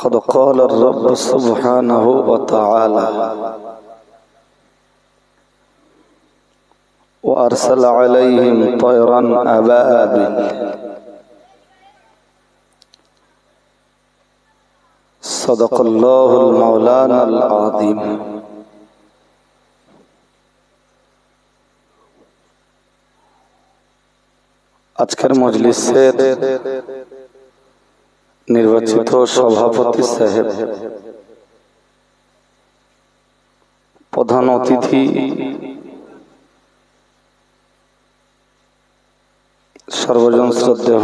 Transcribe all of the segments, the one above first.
فقد قال الرب سبحانه وتعالى وأرسل عليهم طيرا أبابل صدق الله المولانا العظيم আজকের মজলিসের নির্বাচিত সভাপতি সাহেব। প্রধান অতিথি সর্বজন শ্রদ্ধেহ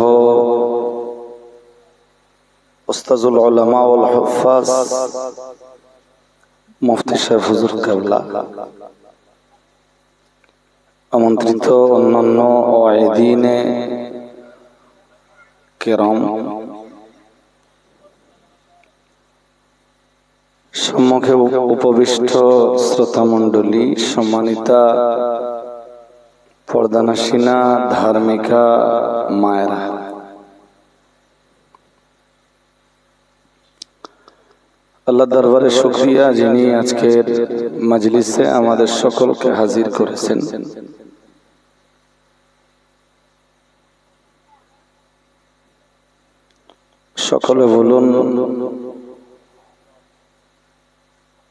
ওস্তাজুল ওলামা ওল হফাজ মুফতি সাহেব হুজুর কাবলা। আমন্ত্রিত অন্যান্য ওয়াইদিনে কেরম সম্মুখে উপবিষ্ট শ্রোতা মণ্ডলী সম্মানিতা পর্দানাসীনা, ধার্মিকা মায়েরা। আল্লাহ দরবারে শুক্রিয়া যিনি আজকের মজলিসে আমাদের সকলকে হাজির করেছেন। সকলে বলুন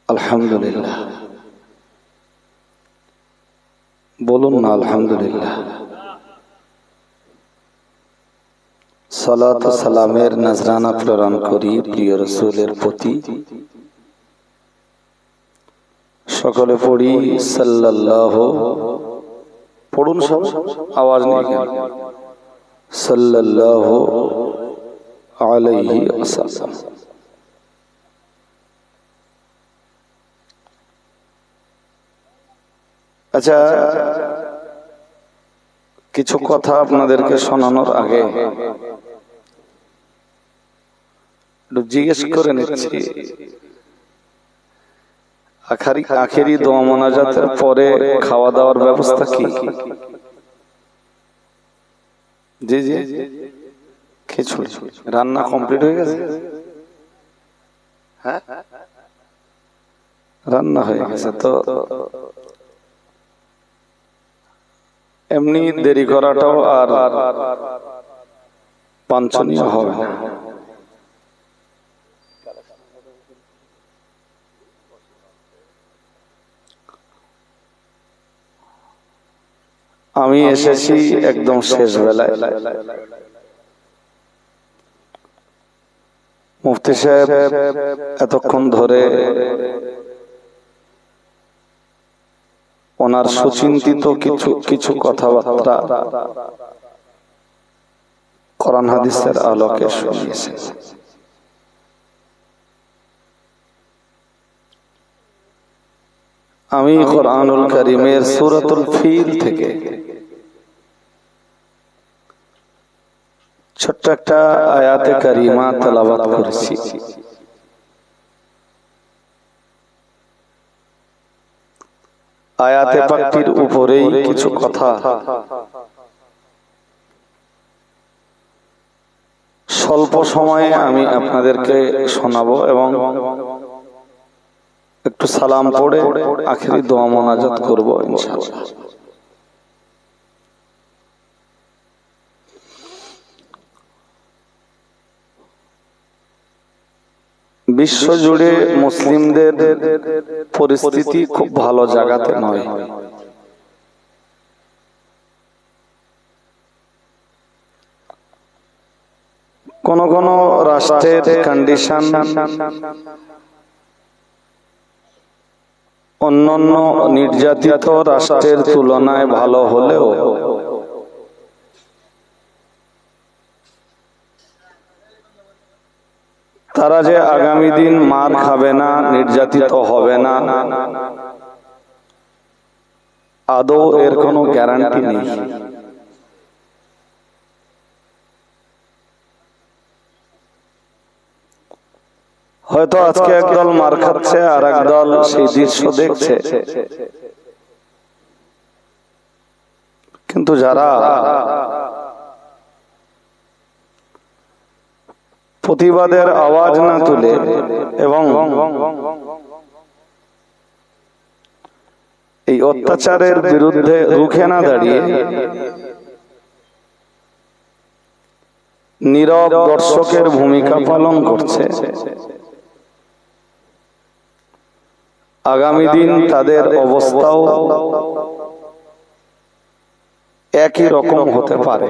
আলহামদুলিল্লাহ। বলুন না আলহামদুলিল্লাহ। সালাত সালামের প্রেরণ করি প্রিয় রসুলের প্রতি। সকলে পড়ি, সাল্লাল্লাহ, পড়ুন সব, আওয়াজ নেই কেন সাল্লাল্লাহ আলাইহি ওয়াসাল্লাম। আচ্ছা কিছু কথা আপনাদেরকে শোনানোর আগে জিজ্ঞেস করে নিচ্ছি। আখারি আখেরি দোয়া মোনাজাতের পরে খাওয়া দাওয়ার ব্যবস্থা কি? জি জি। খিচুড়ি রান্না কমপ্লিট হয়ে গেছে? হ্যাঁ? রান্না হয়ে গেছে তো। এমনি দেরি করাটাও আর বাঞ্ছনীয় হবে। না আমি এসেছি একদম শেষ বেলায়। মুফতি সাহেব এতক্ষণ ধরে ওনার সুচিন্তিত কিছু কিছু কথাবার্তা। কোরআন হাদিসের আলোকে শুনিয়েছে। আমি কোরআনুল করিমের সুরাতুল ফিল থেকে ছোট্ট একটা আয়াতে করিমা তেলাবাত করেছি। আয়াতে পাকটির উপরেই কিছু কথা। স্বল্প সময়ে আমি আপনাদেরকে শোনাবো এবং একটু সালাম পড়ে আখেরি দোয়া মোনাজাত করব ইনশাআল্লাহ। বিশ্বজুড়ে মুসলিমদের পরিস্থিতি খুব ভালো জায়গাতে নয়। কোন কোন রাষ্ট্রের কন্ডিশন অন্যান্য নির্যাতিত রাষ্ট্রের তুলনায় ভালো হলেও তারা যে আগামী দিন মার খাবে না নির্যাতিত হবে না আদৌ এর কোনো গ্যারান্টি নেই। হয়তো আজকে একদল মার খাচ্ছে আর একদল সেই দৃশ্য দেখছে। কিন্তু যারা প্রতিবাদের আওয়াজ না তুলে এবং এই অত্যাচারের বিরুদ্ধে রুখে না দাঁড়িয়ে নীরব দর্শকের ভূমিকা পালন করছে। আগামী দিন তাদের অবস্থাও একই রকম হতে পারে।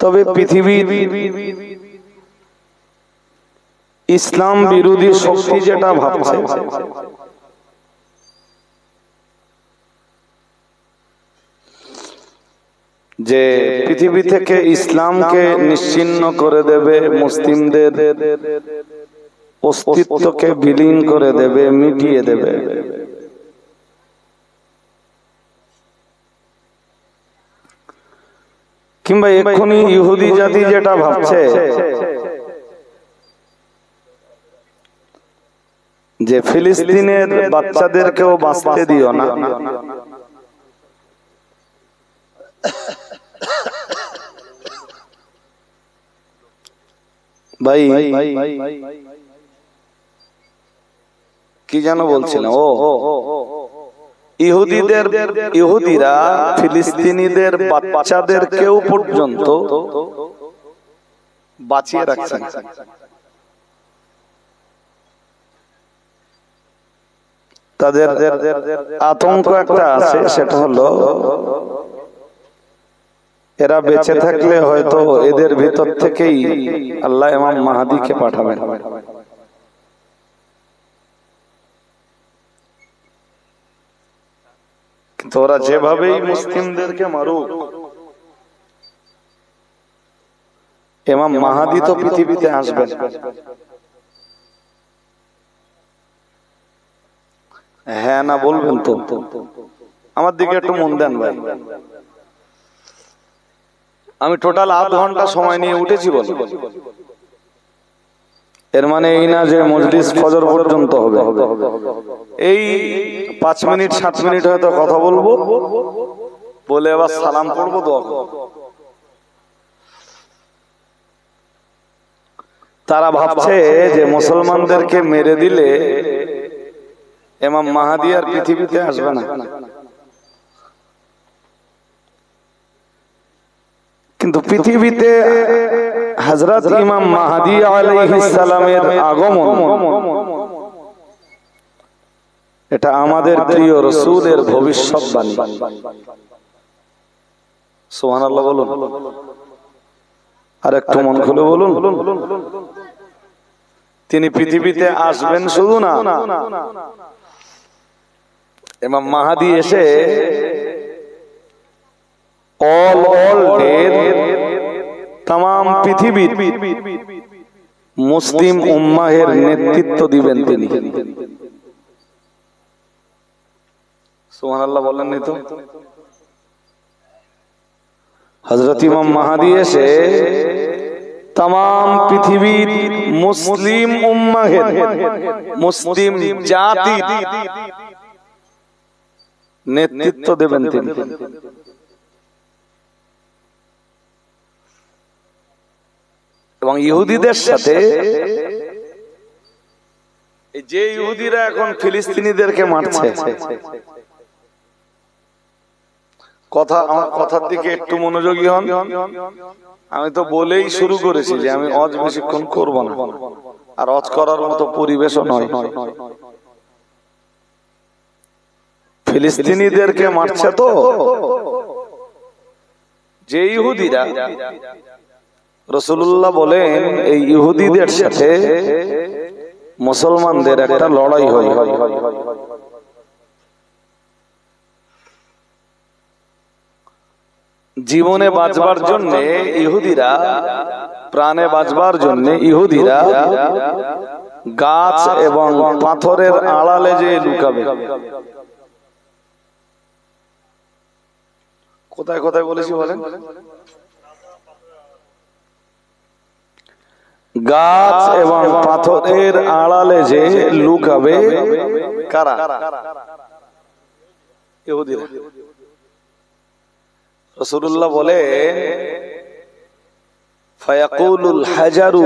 তবে পৃথিবীর ইসলাম বিরোধী শক্তি যেটা ভাবছে। যে পৃথিবী থেকে ইসলামকে নিশ্চিন্ন করে দেবে মুসলিমদের অস্তিত্বকে বিলীন করে দেবে মিটিয়ে দেবে। কিংবা এক্ষুনি ইহুদি জাতি যেটা ভাবছে যে ফিলিস্তিনের বাচ্চাদেরকেও বাঁচতে দিও না। ভাই কি যেন বলছিলাম ও। ইহুদিদের ইহুদিরা, ফিলিস্তিনিদের বাচ্চাদেরকেও পর্যন্ত বাঁচিয়ে রাখছেন তাদের আতঙ্ক একটা আছে, সেটা হলো এরা বেঁচে থাকলে হয়তো এদের ভিতর থেকেই আল্লাহ ইমাম মাহাদিকে পাঠাবেন। ওরা যেভাবেই মুসলিমদেরকে মারুক। এমাম মাহাদি তো পৃথিবীতে আসবেন। হ্যাঁ না বলবেন তো। আমার দিকে একটু মন দেন ভাই। আমি টোটাল আধ ঘণ্টা সময় নিয়ে উঠেছি বল। এর মানে এই না যে মজলিস ফজর পর্যন্ত হবে। এই পাঁচ মিনিট, সাত মিনিট হয়তো কথা বলব। বলে আবার সালাম করব তারা ভাবছে যে মুসলমানদেরকে মেরে দিলে এমাম মাহাদি আর পৃথিবীতে আসবে না। কিন্তু পৃথিবীতে হজরত ইমাম মাহাদি আলাইহিস সালামের আগমন। এটা আমাদের প্রিয় রসুলের ভবিষ্যৎবাণী। সুবহানাল্লাহ বলুন। আর একটু মন খুলে বলুন। তিনি পৃথিবীতে আসবেন শুধু না। এমাম মাহাদি এসে অল অল ডের তাম পৃথিবীর মুসলিম উম্মাহের নেতৃত্ব দিবেন তিনি। সুবহানাল্লাহ বললেন নি তো। হযরত ইমাম মাহাদি এসে তাম পৃথিবীর মুসলিম উম্মাহের মুসলিম নেতৃত্ব দেবেন তিনি। এবং ইহুদিদের সাথে যে ইহুদিরা এখন ফিলিস্তিনিদেরকে মারছে। কথা আমার কথার দিকে একটু মনোযোগী হন। আমি তো বলেই শুরু করেছি যে আমি অজ বেশিক্ষণ করব না। আর অজ করার মতো পরিবেশও নয়। ফিলিস্তিনিদেরকে মারছে তো। যে ইহুদিরা রসুল্লাহ বলেন, এই ইহুদিদের সাথে মুসলমানদের একটা লড়াই হয়। জীবনে বাঁচবার জন্য ইহুদিরা, প্রাণে বাঁচবার জন্য ইহুদিরা গাছ এবং পাথরের আড়ালে যে লুকাবে। কোথায় কোথায় বলেছি বলেন? গাছ এবং পাথরের আড়ালে যে লুকাবে কারা? ইহুদিরা। রসুল্লাহ বলে ফায়াকুলুল হাজারু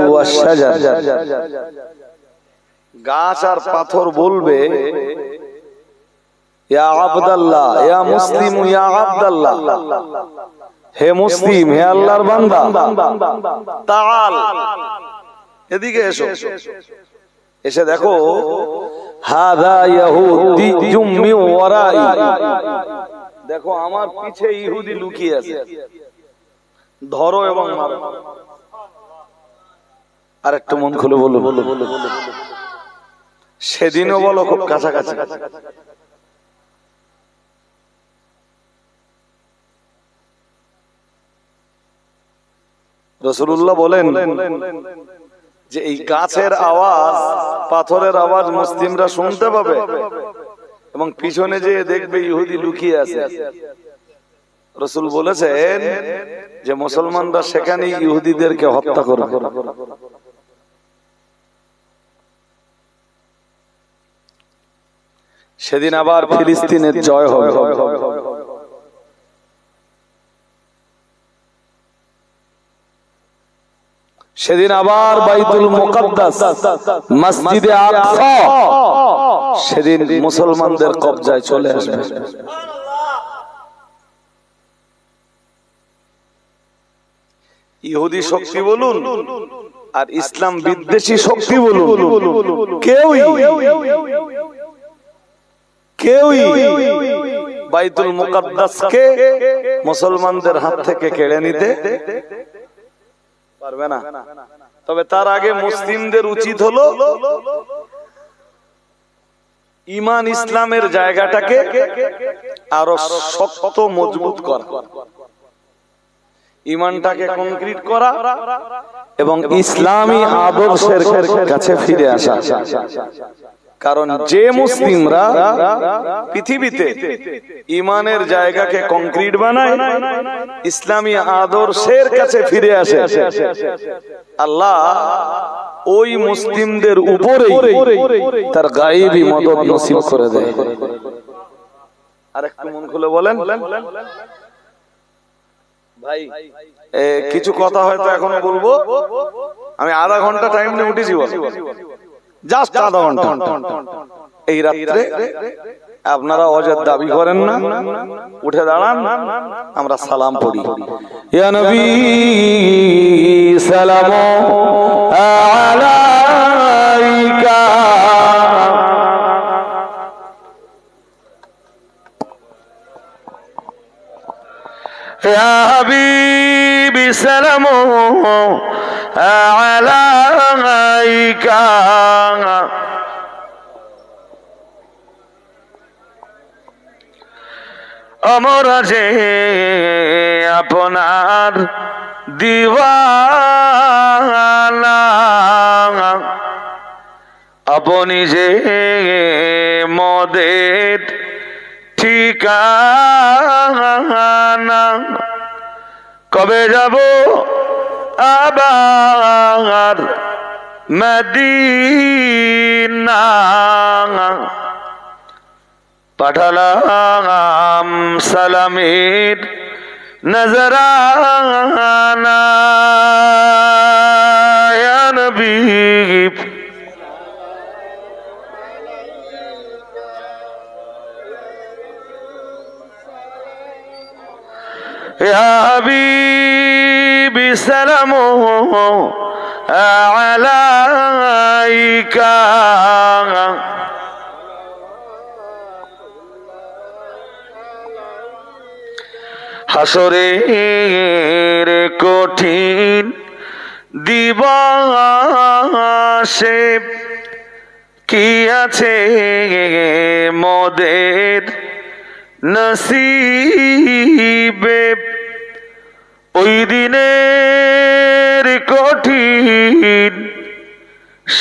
গাছ আর পাথর বলবে ইয়া আবদাল্লাহ ইয়া মুসলিম ইয়া আবদাল্লাহ। হে মুসলিম হে আল্লাহর বান্দা তাআল। এদিকে এসো। এসে। দেখো হাদা ইয়াহুদি জুম্মি ওয়ারাই। দেখো আমার পিছে ইহুদি লুকিয়ে আছে। ধরো এবং মারো। আর একটু মন খুলে বলো বলো বলো বলো সেদিনও বলো খুব কাছাকাছি। রসুল্লাহ বলেন যে এই গাছের আওয়াজ, পাথরের আওয়াজ মুসলিমরা শুনতে পাবে এবং পিছনে যে দেখবে ইহুদি লুকিয়ে আছে। রসুল বলেছেন যে মুসলমানরা সেখানে ইহুদিদেরকে হত্যা করবে। সেদিন আবার ফিলিস্তিনের জয় হবে। সেদিন আবার বাইতুল মুকাদ্দাস, মসজিদে আকসা, সেদিন মুসলমানদের কবজায় চলে আসবে। ইহুদি শক্তি বলুন আর ইসলাম বিদ্বেষী শক্তি বলুন, কেউই কেউই বাইতুল মুকাদ্দাসকে মুসলমানদের হাত থেকে কেড়ে নিতে পারবে না। তবে তার আগে মুসলিমদের উচিত হলো ইমান ইসলামের জায়গাটাকে আরও শক্ত, মজবুত করা। ইমানটাকে কংক্রিট করা এবং ইসলামী আদর্শের কাছে ফিরে আসা। কারণ যে মুসলিমরা পৃথিবীতে ইমানের জায়গাকে কংক্রিট বানায় ইসলামী আদর্শের কাছে ফিরে আসে। আল্লাহ ওই মুসলিমদের উপরে তার গায়েবী মদত নসিব করে দেয়। আর একটু মন খুলে বলেন। ভাই এ, কিছু কথা হয়তো এখনও বলব। আমি আধা ঘণ্টা টাইম নিয়ে উঠেছি জাস্ট আধা ঘন্টা এই রাত্রে আপনারা অজের দাবি করেন না উঠে দাঁড়ান আমরা সালাম পড়ি ইয়া নবী সালাম আলাইকা يا حبيبي سلام عليك আমরা যে আপনার দিওয়ানা। আপনি যে মদের ঠিকানা। কবে যাব আবার? مدینہ پٹھلام سلامیر نظرانا یا نبی یا حبیبی سلامو عليك হাসরের কঠিন দিবসে কি আছে মোদের নসিবে ওই দিনের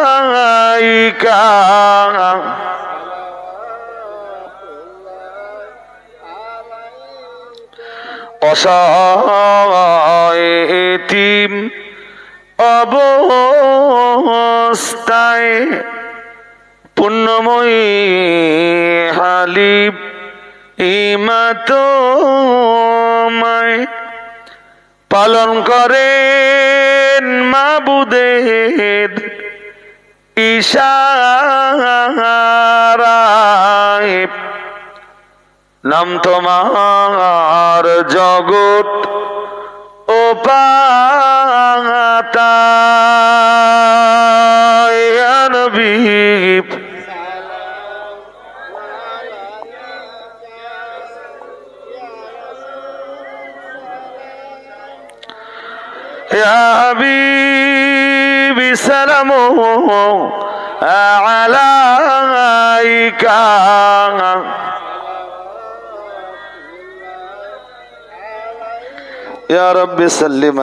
عليك অসহায়তিম অবস্থায় পুণ্যময়ী হালিব ইমাতমায় পালন করেন মাবুদের ইশারায়। নাম তোমার জগৎ ও পাতানবী عليك يا رب سلم